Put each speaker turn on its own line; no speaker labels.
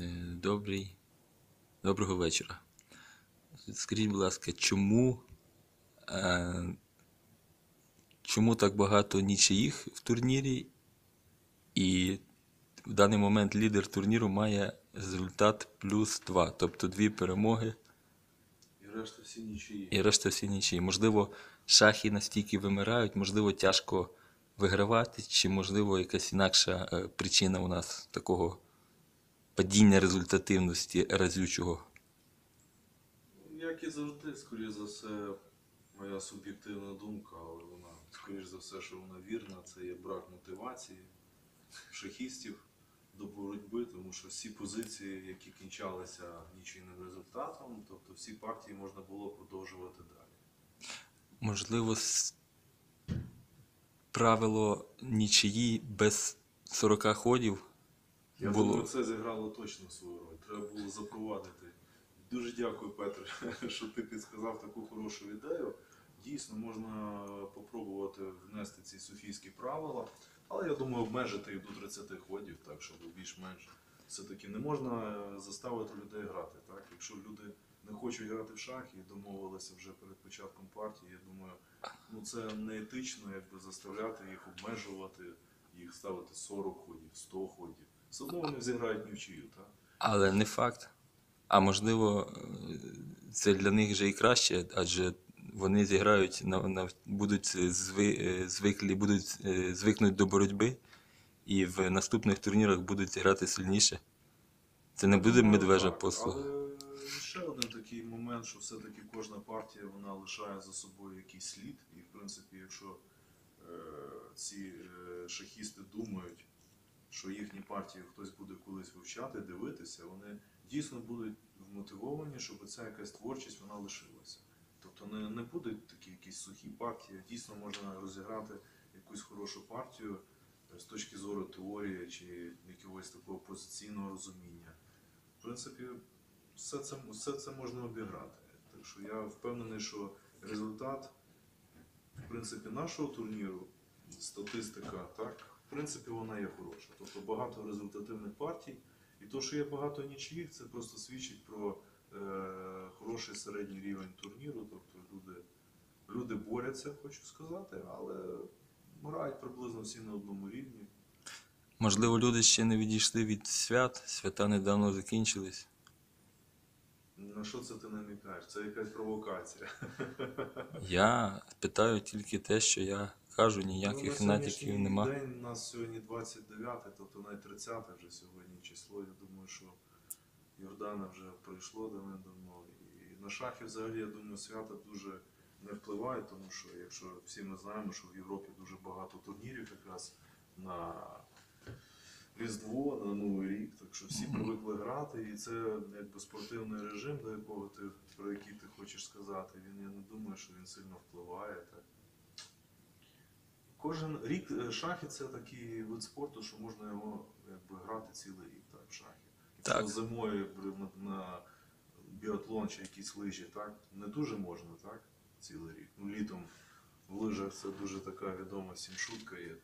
Е, Добрий. Доброго вечора. Скажіть, будь ласка, чому, е, чому так багато нічиїх в турнірі? І в даний момент лідер турніру має результат плюс 2, тобто дві перемоги
І решта всі нічиї.
і решта всі нічиї. Можливо, шахи настільки вимирають, можливо, тяжко вигравати, чи можливо якась інакша е, причина у нас такого падіння результативності разючого.
Як і завжди, скоріш за все, моя суб'єктивна думка, але вона, скоріш за все, що вона вірна, це є брак мотивації шахістів до боротьби, тому що всі позиції, які кінчалися нічийним результатом, тобто всі партії можна було продовжувати далі.
Можливо, правило нічиї без 40 ходів
Я
було.
думаю, це зіграло точно свою роль. Треба було запровадити. Дуже дякую, Петр, що ти підсказав таку хорошу ідею. Дійсно, можна попробувати внести ці софійські правила, але я думаю, обмежити їх до 30 ходів, так, щоб більш-менш все-таки не можна заставити людей грати. Так? Якщо люди не хочуть грати в шахи і домовилися вже перед початком партії, я думаю, ну це не етично якби заставляти їх обмежувати, їх ставити 40 ходів, 100 ходів. Все одно вони зіграють нічию, так?
Але не факт. А можливо, е, це для них вже і краще, адже вони зіграють на, на будуть зви, е, звиклі, будуть е, звикнуть до боротьби, і в наступних турнірах будуть грати сильніше. Це не буде медвежа
так.
послуга.
Але ще один такий момент, що все-таки кожна партія вона лишає за собою якийсь слід. І в принципі, якщо е, ці е, шахісти думають, що їхні партії хтось буде колись вивчати, дивитися, вони дійсно будуть вмотивовані, щоб ця якась творчість вона лишилася. Тобто не, не будуть такі якісь сухі партії, дійсно можна розіграти якусь хорошу партію е, з точки зору теорії чи якогось такого позиційного розуміння. В принципі, все це, все це можна обіграти. Так що я впевнений, що результат, в принципі, нашого турніру, статистика, так, принципі, вона є хороша. Тобто багато результативних партій. І то, що є багато нічиїх, це просто свідчить про е, хороший середній рівень турніру. Тобто люди, люди борються, хочу сказати, але грають приблизно всі на одному рівні.
Можливо, люди ще не відійшли від свят, свята недавно закінчились.
На що це ти намікаєш? Це якась провокація.
Я питаю тільки те, що я кажу,
Ну,
ніяких
на
натяків
сьогоднішній
нема.
День у нас сьогодні 29, тобто навіть 30 вже сьогодні число. Я думаю, що Йордана вже прийшло давно. І на шахи взагалі, я думаю, свята дуже не впливає, тому що якщо всі ми знаємо, що в Європі дуже багато турнірів якраз на Різдво, на Новий рік, так що всі привикли грати, і це якби спортивний режим, до якого ти про який ти хочеш сказати. Він я не думаю, що він сильно впливає. Так. Кожен рік е, шахи це такий вид спорту, що можна його якби, грати цілий рік так, в шахи.
Так.
зимою на, на біатлон чи якісь лижі, так, не дуже можна, так, цілий рік. Ну, літом в лижах це дуже така відома сімшутка є.